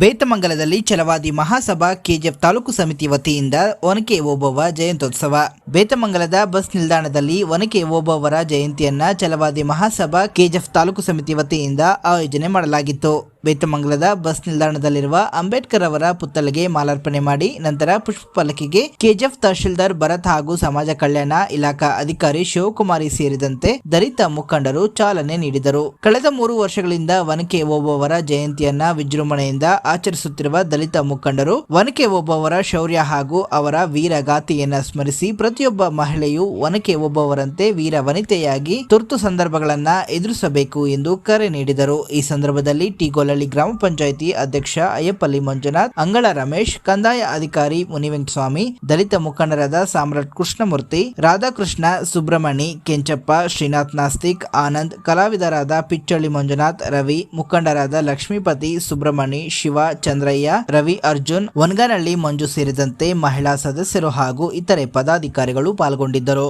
ಬೇತಮಂಗಲದಲ್ಲಿ Chalavadi Mahasabha KGF taluk ಸಮಿತಿ ವತಿಯಿಂದ ಒನಕೆ ಓಬವ್ವ ಜಯಂತ್ಯೋತ್ಸವ. ಬೇತಮಂಗಲದ ಬಸ್ ನಿಲ್ದಾಣದಲ್ಲಿ ಒನಕೆ ಓಬವ್ವರ ಜಯಂತಿಯನ್ನ ಛಲವಾದಿ ಮಹಾಸಭಾ ಕೆಜಿಎಫ್ ತಾಲೂಕು ಸಮಿತಿ ವತಿಯಿಂದ ಆಯೋಜನೆ ಮಾಡಲಾಗಿತ್ತು. ಬೇತಮಂಗಲದ ಬಸ್ ನಿಲ್ದಾಣದಲ್ಲಿರುವ ಅಂಬೇಡ್ಕರ್ ಅವರ ಪುತ್ತಲಿಗೆ ಮಾಲಾರ್ಪಣೆ ಮಾಡಿ ನಂತರ ಪುಷ್ಪ ಪಲಕಿಗೆ ಕೆಜಿಎಫ್ ತಹಶೀಲ್ದಾರ್ ಭರತ್ ಹಾಗೂ ಸಮಾಜ ಕಲ್ಯಾಣ ಇಲಾಖಾ ಅಧಿಕಾರಿ ಶಿವಕುಮಾರಿ ಸೇರಿದಂತೆ ದಲಿತ ಮುಖಂಡರು ಚಾಲನೆ ನೀಡಿದರು. ಕಳೆದ ಮೂರು ವರ್ಷಗಳಿಂದ ವನಕೆ ಓಬವ್ವರ ಜಯಂತಿಯನ್ನ ವಿಜೃಂಭಣೆಯಿಂದ ಆಚರಿಸುತ್ತಿರುವ ದಲಿತ ಮುಖಂಡರು ವನಕೆ ಓಬವ್ವರ ಶೌರ್ಯ ಹಾಗೂ ಅವರ ವೀರಗಾಥೆಯನ್ನ ಸ್ಮರಿಸಿ ಪ್ರತಿಯೊಬ್ಬ ಮಹಿಳೆಯು ವನಕೆ ಒಬ್ಬವರಂತೆ ವೀರ ವನಿತೆಯಾಗಿ ತುರ್ತು ಸಂದರ್ಭಗಳನ್ನ ಎದುರಿಸಬೇಕು ಎಂದು ಕರೆ ನೀಡಿದರು. ಈ ಸಂದರ್ಭದಲ್ಲಿ ಟಿಗೊಲಳ್ಳಿ ಗ್ರಾಮ ಪಂಚಾಯಿತಿ ಅಧ್ಯಕ್ಷ ಅಯ್ಯಪ್ಪಲ್ಲಿ ಮಂಜುನಾಥ್, ಅಂಗಳ ರಮೇಶ್, ಕಂದಾಯ ಅಧಿಕಾರಿ ಮುನಿವೆಂಕಟಸ್ವಾಮಿ, ದಲಿತ ಮುಖಂಡರಾದ ಸಾಮ್ರಾಟ್ ಕೃಷ್ಣಮೂರ್ತಿ, ರಾಧಾಕೃಷ್ಣ ಸುಬ್ರಹ್ಮಣಿ, ಕೆಂಚಪ್ಪ, ಶ್ರೀನಾಥ್ ನಾಸ್ತಿಕ್, ಆನಂದ್, ಕಲಾವಿದರಾದ ಪಿಚ್ಚಳ್ಳಿ ಮಂಜುನಾಥ್, ರವಿ, ಮುಖಂಡರಾದ ಲಕ್ಷ್ಮೀಪತಿ ಸುಬ್ರಹ್ಮಣಿ, ಶಿವ ಚಂದ್ರಯ್ಯ, ರವಿ ಅರ್ಜುನ್, ವನ್ಗನಹಳ್ಳಿ ಮಂಜು ಸೇರಿದಂತೆ ಮಹಿಳಾ ಸದಸ್ಯರು ಹಾಗೂ ಇತರೆ ಪದಾಧಿಕಾರಿಗಳು ಪಾಲ್ಗೊಂಡಿದ್ದರು.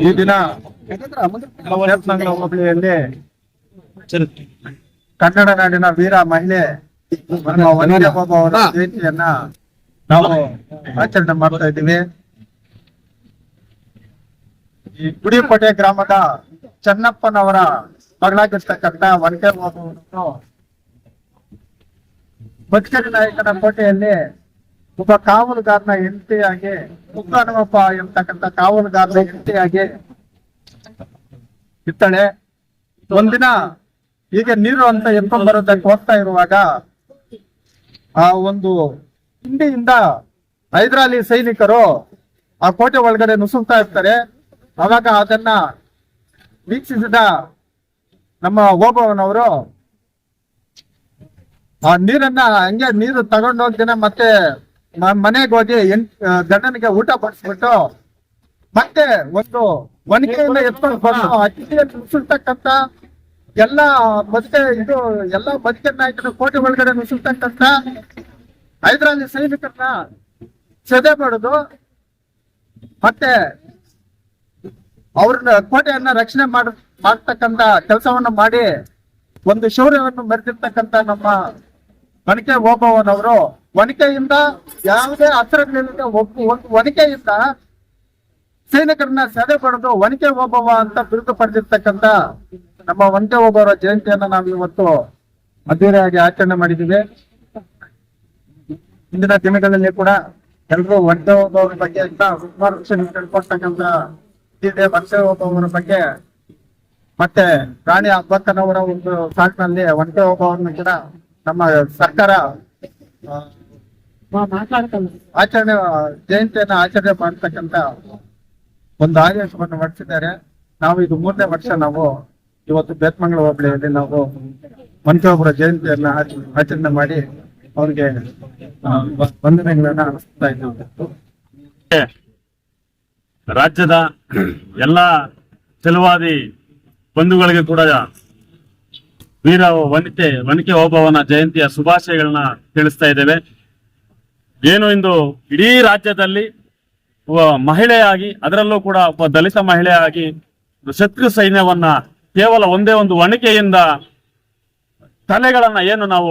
ಈ ದಿನ ಕನ್ನಡ ನಾಡಿನ ವೀರ ಮಹಿಳೆ ಅವರ ನಾವು ಆಚರಣೆ ಮಾಡ್ತಾ ಇದ್ದೀವಿ. ಈ ಗ್ರಾಮದ ಚೆನ್ನಪ್ಪನವರ ಮಗಳಾಗಿರ್ತಕ್ಕಂಥ ವನಕೆ ಬಾಬು ಅವರನ್ನು ನಾಯಕನ ಕೋಟೆಯಲ್ಲಿ ಒಬ್ಬ ಕಾವಲುಗಾರನ ಹೆಂಡತಿಯಾಗಿ ಮುಕ್ಕಾಣಮಪ್ಪ ಎಂತಕ್ಕಂತ ಕಾವಲುಗಾರನ ಹೆಂಡತಿಯಾಗಿ ಇತ್ತಳೆ ಒಂದಿನ ಹೀಗೆ ನೀರು ಅಂತ ಎತ್ಕೊಂಡ್ ಬರೋದಕ್ಕೆ ಹೋಗ್ತಾ ಇರುವಾಗ ಆ ಒಂದು ಹಿಂಡಿಯಿಂದ ಹೈದರಾಲಿ ಸೈನಿಕರು ಆ ಕೋಟೆ ಒಳಗಡೆ ನುಸುಳ್ತಾ ಇರ್ತಾರೆ. ಅವಾಗ ಅದನ್ನ ವೀಕ್ಷಿಸಿದ ನಮ್ಮ ಓಬವನವರು ಆ ನೀರನ್ನ ಹಂಗೆ ನೀರು ತಗೊಂಡೋಗ್ತೇನೆ ಮತ್ತೆ ಮನೆಗೆ ಹೋಗಿ ಎಂಟ್ ಗಂಡನಿಗೆ ಊಟ ಬಡಿಸ್ಬಿಟ್ಟು ಮತ್ತೆ ಒಂದು ಒನಕೆಯಿಂದ ಎತ್ಕೊಂಡು ಬಂದು ಎಲ್ಲಾ ನುಸುಳ್ತಕ್ಕಂತ ಎಲ್ಲಾ ಬದುಕೆ ಇದು ಎಲ್ಲಾ ಬದುಕಿನ ನಾಯಕರ ಕೋಟೆ ಒಳಗಡೆ ನುಸುಳ್ತಕ್ಕಂತ ಹೈದರಾಲಿ ಸೈನಿಕರನ್ನ ಸೆದೆ ಮಾಡುದು. ಮತ್ತೆ ಅವ್ರನ್ನ ಕೋಟೆಯನ್ನ ರಕ್ಷಣೆ ಮಾಡ ಮಾಡ್ತಕ್ಕಂತ ಕೆಲಸವನ್ನ ಮಾಡಿ ಒಂದು ಶೌರ್ಯವನ್ನು ಮೆರೆದಿರ್ತಕ್ಕಂತ ನಮ್ಮ ಒನಕೆ ಓಬವ್ವನವರು ಒನಕೆಯಿಂದ ಯಾವುದೇ ಅಸ್ತ್ರಗಳಿಲ್ಲದೆ ಒನಕೆಯಿಂದ ಸೈನಿಕರನ್ನ ಸೆದೆ ಪಡೆದು ಒನಕೆ ಓಬವ್ವ ಅಂತ ಬಿರುದು ಪಡೆದಿರ್ತಕ್ಕಂತ ನಮ್ಮ ಒನಕೆ ಓಬವ್ವರ ಜಯಂತಿಯನ್ನ ನಾವು ಇವತ್ತು ಅದ್ದೂರಿಯಾಗಿ ಆಚರಣೆ ಮಾಡಿದ್ದೀವಿ. ಇಂದಿನ ದಿನಗಳಲ್ಲಿ ಕೂಡ ಎಲ್ಲರೂ ಒನಕೆ ಓಬವ್ವರ ಬಗ್ಗೆ ಅಂತ ಸುಮಾರು ವಿಷಯ ತಿಳ್ಕೊಳ್ತಕ್ಕಂತ ಇದೆ ಒನಕೆ ಓಬವ್ವರ ಬಗ್ಗೆ ಮತ್ತೆ ರಾಣಿ ಅಬ್ಬಕ್ಕನವರ ಒಂದು ಸಾಲಿನಲ್ಲಿ ಒನಕೆ ಓಬವ್ವನ ಕೂಡ ನಮ್ಮ ಸರ್ಕಾರ ಆ, ಆಚರಣೆ ಜಯಂತಿಯನ್ನ ಆಚರಣೆ ಮಾಡ್ತಕ್ಕಂತ ಒಂದು ಆದೇಶವನ್ನು ಹೊರಡಿಸಿದ್ದಾರೆ. ನಾವು ಇದು ಮೂರನೇ ವರ್ಷ ನಾವು ಇವತ್ತು ಬೇತ್ಮಂಗಳ ಹೋಬಳಿಯಲ್ಲಿ ನಾವು ಒನಕೆಒಬ್ಬರ ಜಯಂತಿಯನ್ನ ಆಚ- ಆಚರಣೆ ಮಾಡಿ ಅವ್ರಿಗೆ ವಂದನೆಗಳನ್ನ ಅನಿಸ್ತಾ ಇದ್ದೀವಿ. ರಾಜ್ಯದ ಎಲ್ಲ ತೆಲುವಾದಿ ಬಂಧುಗಳಿಗೆ ಕೂಡ ವೀರ ವನಿತೆ, ವನಿಕೆ ಓಬವ್ವನ ಜಯಂತಿಯ ಶುಭಾಶಯಗಳನ್ನ ತಿಳಿಸ್ತಾ ಇದ್ದೇವೆ ಏನು ಇಂದು ಇಡೀ ರಾಜ್ಯದಲ್ಲಿ ಮಹಿಳೆಯಾಗಿ, ಅದರಲ್ಲೂ ಕೂಡ ಒಬ್ಬ ದಲಿತ ಮಹಿಳೆಯಾಗಿ ಶತ್ರು ಸೈನ್ಯವನ್ನ ಕೇವಲ ಒಂದೇ ಒಂದು ವಣಿಕೆಯಿಂದ ತಲೆಗಳನ್ನ ಏನು ನಾವು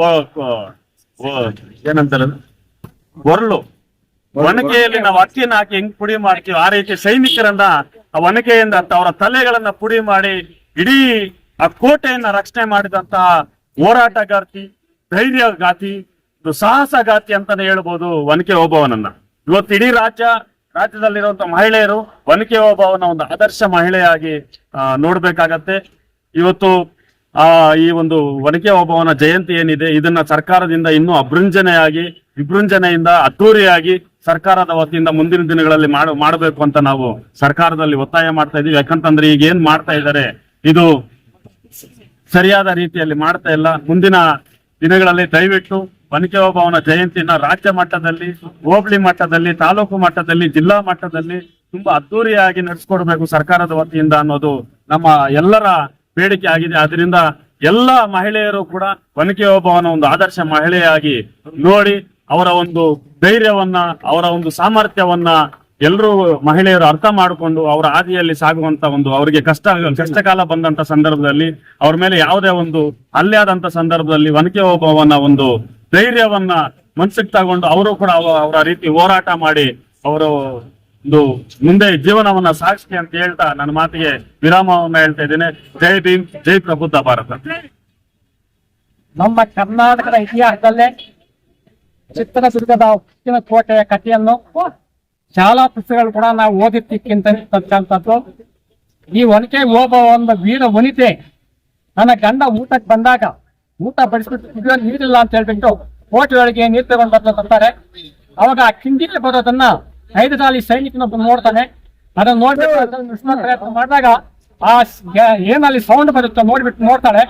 ಏನಂತಾರೆ? ಒರಳು ಒನಕೆಯಲ್ಲಿ ನಾವು ಅಕ್ಕಿಯನ್ನು ಹಾಕಿ ಹೆಂಗ್ ಪುಡಿ ಮಾಡ್ತೀವಿ, ಆ ರೀತಿ ಸೈನಿಕರನ್ನ ಆ ಒನಕೆಯಿಂದ ಅವರ ತಲೆಗಳನ್ನ ಪುಡಿ ಮಾಡಿ ಇಡೀ ಆ ಕೋಟೆಯನ್ನ ರಕ್ಷಣೆ ಮಾಡಿದಂತಹ ಹೋರಾಟಗಾರ್ತಿ ಧೈರ್ಯಗಾತಿ ಸಾಹಸಗಾತಿ ಅಂತಾನೆ ಹೇಳ್ಬೋದು ವನಕೆ ಓಬವನನ್ನ ಇವತ್ತು ಇಡೀ ರಾಜ್ಯ ರಾಜ್ಯದಲ್ಲಿರುವಂತಹ ಮಹಿಳೆಯರು ವನಕೆ ಓಬವನ ಒಂದು ಆದರ್ಶ ಮಹಿಳೆಯಾಗಿ ಆ, ನೋಡ್ಬೇಕಾಗತ್ತೆ. ಇವತ್ತು ಆ ಈ ಒಂದು ವನಕೆ ಓಬವನ ಜಯಂತಿ ಏನಿದೆ ಇದನ್ನ ಸರ್ಕಾರದಿಂದ ಇನ್ನೂ ಅಭೃಂಜನೆಯಾಗಿ ವಿಭೃಂಜನೆಯಿಂದ ಅದ್ದೂರಿಯಾಗಿ ಸರ್ಕಾರದ ವತಿಯಿಂದ ಮುಂದಿನ ದಿನಗಳಲ್ಲಿ ಮಾಡ ಮಾಡಬೇಕು ಅಂತ ನಾವು ಸರ್ಕಾರದಲ್ಲಿ ಒತ್ತಾಯ ಮಾಡ್ತಾ ಇದೀವಿ. ಯಾಕಂತಂದ್ರೆ ಈಗ ಏನ್ ಮಾಡ್ತಾ ಇದ್ದಾರೆ ಇದು ಸರಿಯಾದ ರೀತಿಯಲ್ಲಿ ಮಾಡ್ತಾ ಇಲ್ಲ. ಮುಂದಿನ ದಿನಗಳಲ್ಲಿ ದಯವಿಟ್ಟು ಒನಕೆ ಭವನ ಜಯಂತಿಯನ್ನ ರಾಜ್ಯ ಮಟ್ಟದಲ್ಲಿ, ಹೋಬಳಿ ಮಟ್ಟದಲ್ಲಿ, ತಾಲೂಕು ಮಟ್ಟದಲ್ಲಿ, ಜಿಲ್ಲಾ ಮಟ್ಟದಲ್ಲಿ ತುಂಬಾ ಅದ್ದೂರಿಯಾಗಿ ನಡೆಸ್ಕೊಡ್ಬೇಕು ಸರ್ಕಾರದ ವತಿಯಿಂದ ಅನ್ನೋದು ನಮ್ಮ ಎಲ್ಲರ ಬೇಡಿಕೆ ಆಗಿದೆ. ಅದರಿಂದ ಎಲ್ಲ ಮಹಿಳೆಯರು ಕೂಡ ಒನಕೆ ಭವನ ಒಂದು ಆದರ್ಶ ಮಹಿಳೆಯಾಗಿ ನೋಡಿ ಅವರ ಒಂದು ಧೈರ್ಯವನ್ನ, ಅವರ ಒಂದು ಸಾಮರ್ಥ್ಯವನ್ನ ಎಲ್ಲರೂ ಮಹಿಳೆಯರು ಅರ್ಥ ಮಾಡಿಕೊಂಡು ಅವರ ಹಾದಿಯಲ್ಲಿ ಸಾಗುವಂತ ಒಂದು ಅವರಿಗೆ ಕಷ್ಟ, ಕಷ್ಟಕಾಲ ಬಂದಂತ ಸಂದರ್ಭದಲ್ಲಿ ಅವ್ರ ಮೇಲೆ ಯಾವುದೇ ಒಂದು ಆದಂತ ಸಂದರ್ಭದಲ್ಲಿ ಒನಕೆ ಓಬವ್ವನ ಒಂದು ಧೈರ್ಯವನ್ನ ಮನ್ಸಿಗೆ ತಗೊಂಡು ಅವರು ಕೂಡ ಅವ- ಅವರ ರೀತಿ ಹೋರಾಟ ಮಾಡಿ ಅವರು ಒಂದು ಮುಂದೆ ಜೀವನವನ್ನ ಸಾಗಿಸ್ಲಿ ಅಂತ ಹೇಳ್ತಾ ನನ್ನ ಮಾತಿಗೆ ವಿರಾಮವನ್ನ ಹೇಳ್ತಾ ಇದ್ದೇನೆ. ಜೈ ಭೀಮ್, ಜೈ ಪ್ರಬುದ್ಧ ಭಾರತ. ನಮ್ಮ ಕರ್ನಾಟಕದ ಇತಿಹಾಸದಲ್ಲೇ ಚಿತ್ರದುರ್ಗದ ಕೋಟೆಯ ಕಥೆಯನ್ನು ಶಾಲಾ ಪುಸ್ತಕಗಳು ಕೂಡ ನಾವು ಓದಿದ್ದಕ್ಕಿಂತಕ್ಕಂಥದ್ದು ಈ ಒನಕೆ ಓಬ ಒಂದು ವೀರ ವನಿತೆ. ನನ್ನ ಗಂಡ ಊಟಕ್ಕೆ ಬಂದಾಗ, ಊಟ ಬಡಿಸ್ಬಿಟ್ಟು ನೀರಿಲ್ಲ ಅಂತ ಹೇಳ್ಬಿಟ್ಟು ಕೋಟೆ ಒಳಗೆ ನೀರು ತಗೊಂಡು ಬರ್ತಾ ಬರ್ತಾರೆ. ಅವಾಗ ಆ ಕಿಂಡಿಲಿ ಬರೋದನ್ನ ಹೈದರಾಲಿ ಸೈನಿಕನೊಬ್ಬ ನೋಡ್ತಾನೆ. ಅದನ್ನ ನೋಡ್ಬಿಟ್ಟು ಪ್ರಯತ್ನ ಮಾಡಿದಾಗ ಆ ಏನಲ್ಲಿ ಸೌಂಡ್ ಬರುತ್ತೋ ನೋಡ್ಬಿಟ್ಟು ನೋಡ್ತಾಳೆ.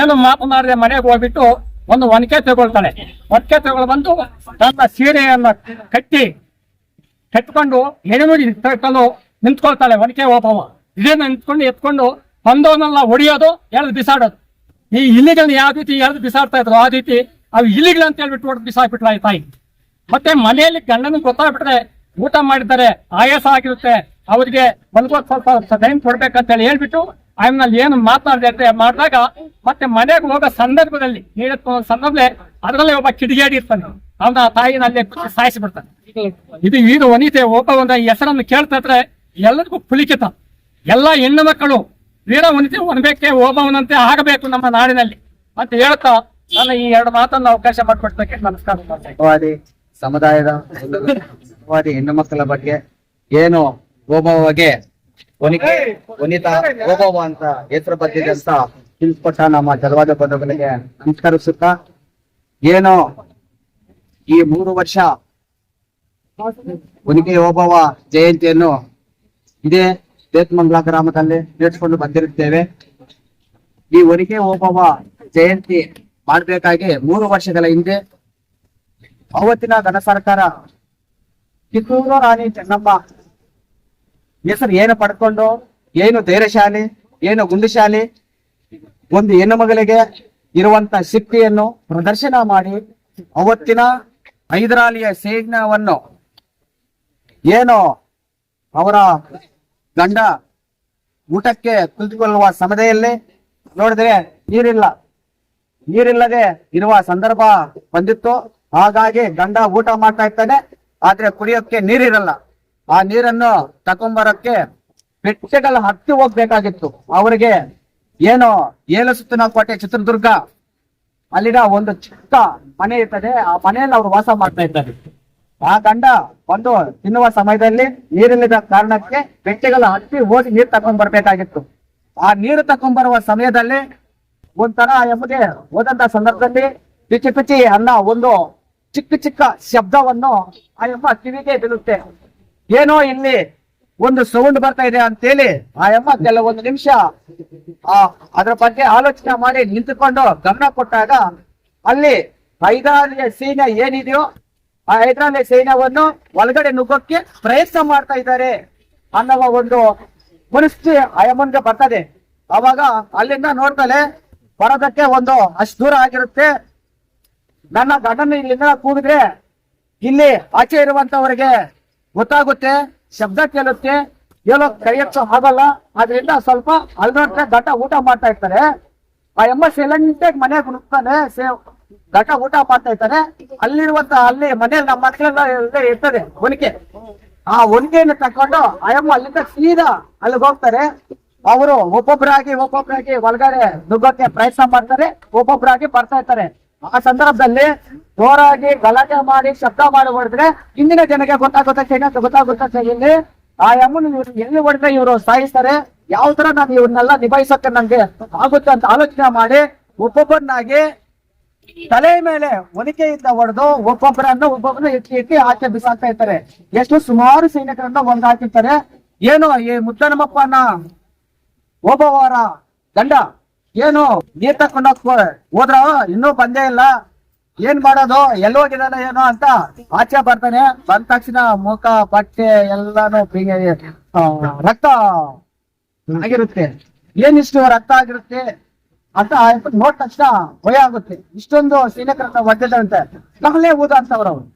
ಏನು ಮಾತನಾಡದೆ ಮನೆಗೆ ಹೋಗ್ಬಿಟ್ಟು ಒಂದು ಒನಕೆ ತಗೊಳ್ತಾಳೆ. ಒನಕೆ ತಗೊಂಡು ಬಂದು ತನ್ನ ಸೀರೆಯನ್ನ ಕಟ್ಟಿ ಕಟ್ಕೊಂಡು ಎಡೆನುಡಿ ತಗೊಂಡು ನಿಂತ್ಕೊಳ್ತಾಳೆ ಒನಕೆ ಓಪವ ಇದನ್ನ ನಿಂತ್ಕೊಂಡು ಎತ್ಕೊಂಡು ಬಂದವನ್ನೆಲ್ಲ ಹೊಡಿಯೋದು, ಎಳ್ದು ಬಿಸಾಡೋದು. ಈ ಇಲ್ಲಿಗಳನ್ನ ಯಾವ ರೀತಿ ಎಳೆದು ಬಿಸಾಡ್ತಾ ಇದ್ರು, ಆ ರೀತಿ ಅವು ಇಲ್ಲಿಗಳಂತ ಅಂತ ಹೇಳ್ಬಿಟ್ಟು ಹೊಡೆದು ಬಿಸಾಕ್ಬಿಟ್ಲ ಈ ತಾಯಿ. ಮತ್ತೆ ಮನೆಯಲ್ಲಿ ಗಂಡನ ಗೊತ್ತಾಗ್ಬಿಟ್ರೆ ಊಟ ಮಾಡಿದ್ದಾರೆ, ಆಯಾಸ ಆಗಿರುತ್ತೆ, ಅವರಿಗೆ ಮಲ್ಗೋದ್ ಸ್ವಲ್ಪ ಟೈಮ್ ಕೊಡ್ಬೇಕಂತ ಹೇಳಿ ಹೇಳ್ಬಿಟ್ಟು ಆಮ್ನಲ್ಲಿ ಏನು ಮಾತನಾಡಿದೆ ಮಾಡಿದಾಗ ಮತ್ತೆ ಮನೆಗೆ ಹೋಗೋ ಸಂದರ್ಭದಲ್ಲಿ ಹೇಳಿದ ಸಂದರ್ಭದಲ್ಲಿ ಅದರಲ್ಲೇ ಒಬ್ಬ ಕಿಡಿಗೇಡಿ ಇರ್ತಾನೆ. ಅವನ ತಾಯಿನ ಅಲ್ಲೇ ಸಾಯಿಸಿ ಬಿಡ್ತಾನೆ ಇದು ವೀರ ವನಿತೆ ಒಂದ ಹೆಸರನ್ನು ಕೇಳ್ತಾ ಇದ್ರೆ ಎಲ್ಲರಿಗೂ ಪುಲಿಕಿತ. ಎಲ್ಲಾ ಹೆಣ್ಣು ಮಕ್ಕಳು ವೀರ ವನಿತೆ ಒಣಬೇಕೆ ಒಬ್ಬವನಂತೆ ಆಗಬೇಕು ನಮ್ಮ ನಾಡಿನಲ್ಲಿ ಅಂತ ಹೇಳ್ತಾ ನಾನು ಈ ಎರಡು ಮಾತನ್ನು ಅವಕಾಶ ಮಾಡಿಕೊಡ್ತಕ್ಕೆ ನಮಸ್ಕಾರ ಮಾಡ್ತೇನೆ ಸಮುದಾಯದ ಹೆಣ್ಣು ಮಕ್ಕಳ ಬಗ್ಗೆ. ಏನು ಓಬವ್ವಗೆ ವನಿಕೆ ವನಿತಾ ಓಬವ್ವ ಅಂತ ಹೆಸರು ಬಂದಿದೆ ಅಂತ ತಿಳಿಸ್ಕೊಟ್ಟ ನಮ್ಮ ಜಲವಾದ ಬಂಧುಗಳಿಗೆ ನಮಸ್ಕರಿಸುತ್ತಾ. ಏನು ಈ ಮೂರು ವರ್ಷ ಒನಿಕೆ ಓಬವ್ವ ಜಯಂತಿಯನ್ನು ಇದೇ ಬೇತ್ಮಂಗ್ಲ ಗ್ರಾಮದಲ್ಲಿ ನಡೆಸಿಕೊಂಡು ಬಂದಿರುತ್ತೇವೆ. ಈ ಒನಿಕೆ ಓಬವ್ವ ಜಯಂತಿ ಮಾಡಬೇಕಾಗಿ ಮೂರು ವರ್ಷಗಳ ಹಿಂದೆ ಅವತ್ತಿನ ಘನ ಸರ್ಕಾರ ಕಿತ್ತೂರು ರಾಣಿ ಚೆನ್ನಮ್ಮ ಹೆಸರು ಏನು ಪಡ್ಕೊಂಡು, ಏನು ಧೈರ್ಯಶಾಲಿ, ಏನು ಗುಂಡುಶಾಲಿ, ಒಂದು ಹೆಣ್ಣು ಮಗಳಿಗೆ ಇರುವಂತ ಶಕ್ತಿಯನ್ನು ಪ್ರದರ್ಶನ ಮಾಡಿ ಅವತ್ತಿನ ಹೈದರಾಲಿಯ ಸೇಜ್ಞವನ್ನು ಏನು ಅವರ ಗಂಡ ಊಟಕ್ಕೆ ಕುಳಿತುಕೊಳ್ಳುವ ಸಮಯದಲ್ಲಿ ನೋಡಿದ್ರೆ ನೀರಿಲ್ಲ. ನೀರಿಲ್ಲದೆ ಇರುವ ಸಂದರ್ಭ ಬಂದಿತ್ತು. ಹಾಗಾಗಿ ಗಂಡ ಊಟ ಮಾಡ್ತಾ ಇರ್ತಾನೆ ಆದ್ರೆ ಕುಡಿಯೋಕ್ಕೆ ನೀರಿರಲ್ಲ. ಆ ನೀರನ್ನು ತಕೊಂಬರಕ್ಕೆ ಬೆಟ್ಟಗಳ ಹತ್ತಿ ಹೋಗ್ಬೇಕಾಗಿತ್ತು. ಅವರಿಗೆ ಏನು ಏಳು ಸುತ್ತಿನ ಕೋಟೆ ಚಿತ್ರದುರ್ಗ ಅಲ್ಲಿನ ಒಂದು ಚಿಕ್ಕ ಮನೆ ಇರ್ತದೆ. ಆ ಮನೆಯಲ್ಲಿ ಅವರು ವಾಸ ಮಾಡ್ತಾ ಇದ್ದಾರೆ. ಆ ಗಂಡ ಬಂದು ತಿನ್ನುವ ಸಮಯದಲ್ಲಿ ನೀರಿಲ್ಲದ ಕಾರಣಕ್ಕೆ ಬೆಟ್ಟೆಗಳ ಹತ್ತಿ ಹೋಗಿ ನೀರು ತಕೊಂಡ್ ಬರ್ಬೇಕಾಗಿತ್ತು. ಆ ನೀರು ತಕೊಂಡ್ ಬರುವ ಸಮಯದಲ್ಲಿ ಒಂಥರ ಎಮಗೆ ಹೋದಂತ ಸಂದರ್ಭದಲ್ಲಿ ಪಿಚಿ ಪಿಚಿ ಅನ್ನ ಒಂದು ಚಿಕ್ಕ ಚಿಕ್ಕ ಶಬ್ದವನ್ನು ಆ ಎಮ್ಮ ಕಿವಿಗೆ ಬೀಳುತ್ತೆ. ಏನೋ ಇಲ್ಲಿ ಒಂದು ಸೌಂಡ್ ಬರ್ತಾ ಇದೆ ಅಂತೇಳಿ. ಆ ಎಮ್ಮ ಕೆಲವೊಂದು ನಿಮಿಷ, ಆ, ಅದ್ರ ಬಗ್ಗೆ ಆಲೋಚನೆ ಮಾಡಿ ನಿಂತುಕೊಂಡು ಗಮನ ಕೊಟ್ಟಾಗ ಅಲ್ಲಿ ಹೈದರಾಲಿಯ ಸೈನ್ಯ ಏನಿದೆಯೋ, ಆ ಹೈದರಾಲಿಯ ಸೈನ್ಯವನ್ನು ಒಳಗಡೆ ನುಗ್ಗೋಕ್ಕೆ ಪ್ರಯತ್ನ ಮಾಡ್ತಾ ಇದ್ದಾರೆ ಅನ್ನುವ ಒಂದು ಮನಸ್ಥಿತಿ ಆ ಅಮ್ಮನ್ಗೆ ಬರ್ತದೆ. ಅವಾಗ ಅಲ್ಲಿಂದ ನೋಡ್ತಾಳೆ ಬರೋದಕ್ಕೆ ಒಂದು ಅಷ್ಟು ದೂರ ಆಗಿರುತ್ತೆ. ನನ್ನ ಗಂಡನ ಇಲ್ಲಿಂದ ಕೂಗಿದ್ರೆ ಇಲ್ಲಿ ಆಚೆ ಇರುವಂತವರಿಗೆ ಗೊತ್ತಾಗುತ್ತೆ. ಶಬ್ದ ಕೇಳುತ್ತೆ, ಏನೋ ಕೈಯಚ್ಚು ಆಗಲ್ಲ ಅದರಿಂದ ಸ್ವಲ್ಪ ಅಲ್ಲಿ ದಟ್ಟ ಊಟ ಮಾಡ್ತಾ ಇರ್ತಾರೆ. ಆ ಎಮ್ಮ ಸೈಲೆಂಟ್ ಮನೆಗೆ ನುಗ್ತಾನೆ ದಟ್ಟ ಊಟ ಮಾಡ್ತಾ ಇರ್ತಾರೆ ಅಲ್ಲಿರುವಂತ, ಅಲ್ಲಿ ಮನೆಯಲ್ಲಿ ನಮ್ಮ ಮಕ್ಕಳೆಲ್ಲ ಇರ್ತದೆ ಒನಿಕೆ. ಆ ಒನಿಕೆಯನ್ನು ತಕೊಂಡು ಆ ಎಮ್ಮ ಅಲ್ಲಿಂದ ಸೀದಾ ಅಲ್ಲಿಗೆ ಹೋಗ್ತಾರೆ. ಅವರು ಒಬ್ಬೊಬ್ಬರಾಗಿ ಒಬ್ಬೊಬ್ಬರಾಗಿ ಒಳಗಡೆ ನುಗ್ಗೋಕೆ ಪ್ರಯತ್ನ ಮಾಡ್ತಾರೆ ಒಬ್ಬೊಬ್ಬರಾಗಿ ಬರ್ತಾ ಇರ್ತಾರೆ. ಆ ಸಂದರ್ಭದಲ್ಲಿ ಜೋರಾಗಿ ಗಲಾಟೆ ಮಾಡಿ ಶಬ್ದ ಮಾಡಿ ಹೊಡೆದ್ರೆ ಇಂದಿನ ಜನಕ್ಕೆ ಗೊತ್ತಾಗುತ್ತೆ ಸೈನ್ಯ ಗೊತ್ತಾಗುತ್ತೆ ಇಲ್ಲಿ ಆ ಅಮ್ಮನ ಇವ್ರು ಎಲ್ಲಿ ಹೊಡೆದ್ರೆ ಇವರು ಸಾಯಿಸ್ತಾರೆ? ಯಾವ ತರ ನಾನು ಇವ್ರನ್ನೆಲ್ಲ ನಿಭಾಯಿಸಕ್ಕೆ ನಂಗೆ ಆಗುತ್ತೆ ಅಂತ ಆಲೋಚನೆ ಮಾಡಿ ಒಬ್ಬೊಬ್ಬರನ್ನಾಗಿ ತಲೆ ಮೇಲೆ ಒನಿಕೆಯಿಂದ ಹೊಡೆದು ಒಬ್ಬೊಬ್ಬರನ್ನ ಒಬ್ಬೊಬ್ಬರನ್ನ ಎತ್ತಿ ಎತ್ತಿ ಆಚೆ ಬಿಸಾಕ್ತಾ ಇರ್ತಾರೆ. ಎಷ್ಟು ಸುಮಾರು ಸೈನಿಕರನ್ನ ಒಂದು ಹಾಕಿರ್ತಾರೆ. ಏನು ಈ ಮುದ್ದನಮ್ಮಪ್ಪನ ಒಬ್ಬವರ ಗಂಡ ಏನು ನೀರ್ ತಕೊಂಡೋಗ್ ಹೋದ್ರ ಇನ್ನೂ ಬಂದೇ ಇಲ್ಲ. ಏನ್ ಮಾಡೋದು? ಎಲ್ಲಿ ಹೋಗಿದಾನ ಏನೋ ಅಂತ ಆಚೆ ಬರ್ತಾನೆ. ಬಂದ ತಕ್ಷಣ ಮುಖ ಪಟ್ಟೆ ಎಲ್ಲಾನು ರಕ್ತ ಆಗಿರುತ್ತೆ. ಏನಿಷ್ಟು ರಕ್ತ ಆಗಿರುತ್ತೆ ಅಂತ ನೋಡ್ ತಕ್ಷಣ ಭಯ ಆಗುತ್ತೆ. ಇಷ್ಟೊಂದು ಸೈನಿಕರನ್ನ ಒಡ್ಡಿದಂತೆ ಕಲಹೆ ಊದಂತವ್ರು ಅವ್ರು.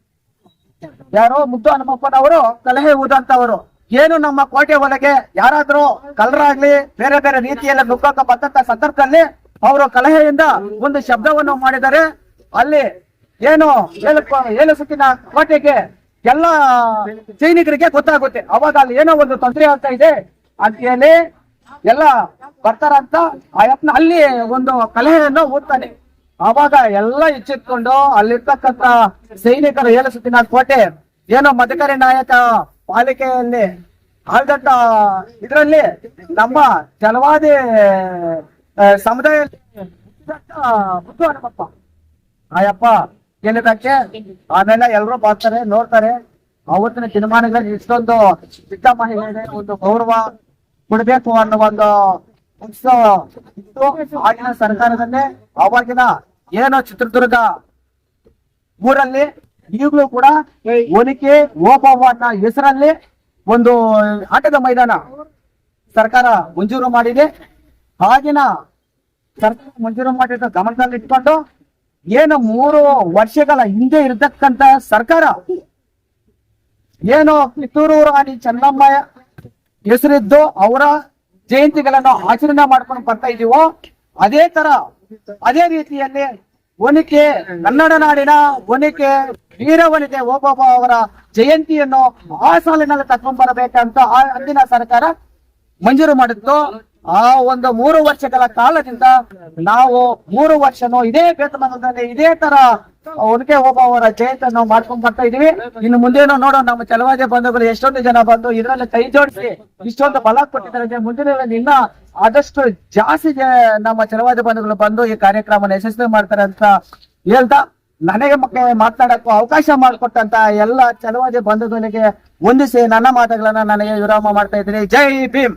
ಯಾರೋ ಮುದ್ದು ಹನುಮಪ್ಪನವರು ಕಲಹೆ ಊದಂತವರು. ಏನು ನಮ್ಮ ಕೋಟೆ ಒಳಗೆ ಯಾರಾದ್ರೂ ಕಲರಾಗ್ಲಿ ಬೇರೆ ಬೇರೆ ರೀತಿಯಲ್ಲಿ ನುಗ್ಗಕ ಬಂದಂತ ಸಂದರ್ಭದಲ್ಲಿ ಅವರು ಕಲಹೆಯಿಂದ ಒಂದು ಶಬ್ದವನ್ನು ಮಾಡಿದರೆ ಅಲ್ಲಿ ಏನು ಏಳು ಸುತ್ತಿನ ಕೋಟೆಗೆ ಎಲ್ಲ ಸೈನಿಕರಿಗೆ ಗೊತ್ತಾಗುತ್ತೆ. ಅವಾಗ ಅಲ್ಲಿ ಏನೋ ಒಂದು ತೊಂದರೆ ಆಗ್ತಾ ಇದೆ ಅಂತ ಎಲ್ಲ ಬರ್ತಾರಂತ ಆ ಯಪ್ನ ಅಲ್ಲಿ ಒಂದು ಕಲಹೆಯನ್ನು ಓದ್ತಾನೆ. ಅವಾಗ ಎಲ್ಲ ಇಚ್ಚಿಟ್ಕೊಂಡು ಅಲ್ಲಿರ್ತಕ್ಕಂತ ಸೈನಿಕರು ಏಳು ಸುತ್ತಿನ ಕೋಟೆ, ಏನೋ ಮಧುಕರಿ ನಾಯಕ ಪಾಲಿಕೆಯಲ್ಲಿ ಆಳ್ದಂತ ಇದರಲ್ಲಿ ನಮ್ಮ ಜಲವಾದಿ ಆ, ಸಮುದಾಯ ಮುದ್ದು ಹನುಮಪ್ಪ. ಆಯಪ್ಪ ಗೆಲ್ಲದಕ್ಕೆ ಆಮೇಲೆ ಎಲ್ಲರೂ ಬರ್ತಾರೆ ನೋಡ್ತಾರೆ. ಅವತ್ತಿನ ತೀರ್ಮಾನಗಳಲ್ಲಿ ಇಷ್ಟೊಂದು ಸಿದ್ಧ ಮಹಿಳೆ ಒಂದು ಗೌರವ ಕೊಡಬೇಕು ಅನ್ನೋ ಒಂದು ಉತ್ಸವ ಆಗಿನ ಸರ್ಕಾರದಲ್ಲೇ ಅವಾಗಿನ ಏನೋ ಚಿತ್ರದುರ್ಗ ಊರಲ್ಲಿ ಈಗಲೂ ಕೂಡ ಓಪವ ಅನ್ನೋ ಹೆಸರಲ್ಲಿ ಒಂದು ಆಟದ ಮೈದಾನ ಸರ್ಕಾರ ಮಂಜೂರು ಮಾಡಿದೆ. ಆಗಿನ ಸರ್ಕಾರ ಮಂಜೂರು ಮಾಡಿದ ಗಮನದಲ್ಲಿ ಇಟ್ಕೊಂಡು ಏನು ಮೂರು ವರ್ಷಗಳ ಹಿಂದೆ ಇರತಕ್ಕಂತ ಸರ್ಕಾರ ಏನು ಕಿತ್ತೂರು ರಾಣಿ ಚೆನ್ನಮ್ಮ ಹೆಸರಿದ್ದು ಅವರ ಜಯಂತಿಗಳನ್ನು ಆಚರಣೆ ಮಾಡ್ಕೊಂಡು ಬರ್ತಾ ಇದೀವೋ, ಅದೇ ತರ, ಅದೇ ರೀತಿಯಲ್ಲಿ ಒನಿಕೆ ಕನ್ನಡ ನಾಡಿನ ಒನಿಕೆ ವೀರವನಿತೆ ಓಬಾಬ ಅವರ ಜಯಂತಿಯನ್ನು ಆ ಸಾಲಿನಲ್ಲಿ ತಕೊಂಡ್ ಬರಬೇಕಂತ ಆ ಅಂದಿನ ಸರ್ಕಾರ ಮಂಜೂರು ಮಾಡಿತ್ತು. ಆ ಒಂದು ಮೂರು ವರ್ಷಗಳ ಕಾಲದಿಂದ ನಾವು ಮೂರು ವರ್ಷನೂ ಇದೇ ಬೇತಮಂಗಲದಲ್ಲಿ ಇದೇ ತರ ಒನಕೆ ಅವರ ಜಯಂತಿಯನ್ನು ನಾವು ಮಾಡ್ಕೊಂಡ್ ಬರ್ತಾ ಇದೀವಿ. ಇನ್ನು ಮುಂದೇನೋ ನೋಡೋ ನಮ್ಮ ಚಲವಾದಿ ಬಂಧುಗಳು ಎಷ್ಟೊಂದು ಜನ ಬಂದು ಇದರಲ್ಲಿ ಕೈ ಜೋಡಿಸಿ ಇಷ್ಟೊಂದು ಬಲ ಕೊಟ್ಟಿದ್ದಾರೆ. ಮುಂದಿನ ಇನ್ನ ಆದಷ್ಟು ಜಾಸ್ತಿ ನಮ್ಮ ಚಲವಾದ ಬಂಧುಗಳು ಬಂದು ಈ ಕಾರ್ಯಕ್ರಮನ ಯಶಸ್ವಿ ಮಾಡ್ತಾರೆ ಅಂತ ಹೇಳ್ತಾ, ನನಗೆ ಮಾತನಾಡಕ್ಕೂ ಅವಕಾಶ ಮಾಡಿಕೊಟ್ಟಂತ ಎಲ್ಲ ಚಲವಾದಿ ಬಂಧುಗಳಿಗೆ ಹೊಂದಿಸಿ ನನ್ನ ಮಾತುಗಳನ್ನ ನನಗೆ ವಿರಾಮ ಮಾಡ್ತಾ ಇದ್ದೀನಿ. ಜೈ ಭೀಮ್.